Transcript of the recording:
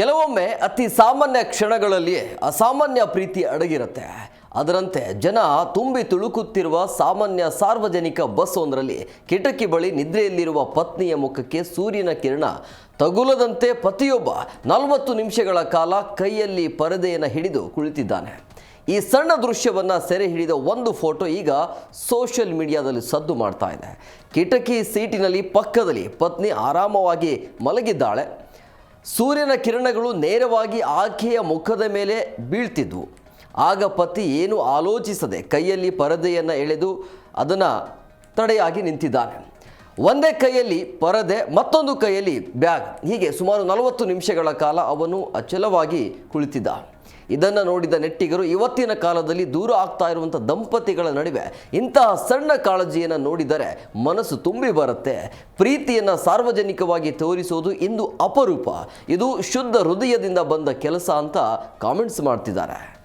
ಕೆಲವೊಮ್ಮೆ ಅತಿ ಸಾಮಾನ್ಯ ಕ್ಷಣಗಳಲ್ಲಿಯೇ ಅಸಾಮಾನ್ಯ ಪ್ರೀತಿ ಅಡಗಿರುತ್ತೆ. ಅದರಂತೆ ಜನ ತುಂಬಿ ತುಳುಕುತ್ತಿರುವ ಸಾಮಾನ್ಯ ಸಾರ್ವಜನಿಕ ಬಸ್ ಒಂದರಲ್ಲಿ ಕಿಟಕಿ ಬಳಿ ನಿದ್ರೆಯಲ್ಲಿರುವ ಪತ್ನಿಯ ಮುಖಕ್ಕೆ ಸೂರ್ಯನ ಕಿರಣ. ತಗುಲದಂತೆ ಪತಿಯೊಬ್ಬ ನಲವತ್ತು ನಿಮಿಷಗಳ ಕಾಲ ಕೈಯಲ್ಲಿ ಪರದೆಯನ್ನು ಹಿಡಿದು ಕುಳಿತಿದ್ದಾನೆ. ಈ ಸಣ್ಣ ದೃಶ್ಯವನ್ನು ಸೆರೆ ಹಿಡಿದ ಒಂದು ಫೋಟೋ ಈಗ ಸೋಷಿಯಲ್ ಮೀಡಿಯಾದಲ್ಲಿ ಸದ್ದು ಮಾಡ್ತಾ ಇದೆ. ಕಿಟಕಿ ಸೀಟಿನಲ್ಲಿ ಪಕ್ಕದಲ್ಲಿ ಪತ್ನಿ ಆರಾಮವಾಗಿ ಮಲಗಿದ್ದಾಳೆ. ಸೂರ್ಯನ ಕಿರಣಗಳು ನೇರವಾಗಿ ಆಕೆಯ ಮುಖದ ಮೇಲೆ ಬೀಳ್ತಿದ್ವು. ಆಗ ಪತಿ ಏನು ಆಲೋಚಿಸದೆ ಕೈಯಲ್ಲಿ ಪರದೆಯನ್ನು ಎಳೆದು ಅದನ್ನು ತಡೆಯಾಗಿ ನಿಂತಿದ್ದಾನೆ. ಒಂದೇ ಕೈಯಲ್ಲಿ ಪರದೆ, ಮತ್ತೊಂದು ಕೈಯಲ್ಲಿ ಬ್ಯಾಗ್. ಹೀಗೆ ಸುಮಾರು ನಲವತ್ತು ನಿಮಿಷಗಳ ಕಾಲ ಅವನು ಅಚಲವಾಗಿ ಕುಳಿತಿದ್ದ. ಇದನ್ನು ನೋಡಿದ ನೆಟ್ಟಿಗರು ಇವತ್ತಿನ ಕಾಲದಲ್ಲಿ ದೂರ ಆಗ್ತಾ ಇರುವಂಥ ದಂಪತಿಗಳ ನಡುವೆ ಇಂತಹ ಸಣ್ಣ ಕಾಳಜಿಯನ್ನು ನೋಡಿದರೆ ಮನಸ್ಸು ತುಂಬಿ ಬರುತ್ತೆ. ಪ್ರೀತಿಯನ್ನು ಸಾರ್ವಜನಿಕವಾಗಿ ತೋರಿಸುವುದು ಇಂದು ಅಪರೂಪ. ಇದು ಶುದ್ಧ ಹೃದಯದಿಂದ ಬಂದ ಕೆಲಸ ಅಂತ ಕಾಮೆಂಟ್ಸ್ ಮಾಡ್ತಿದ್ದಾರೆ.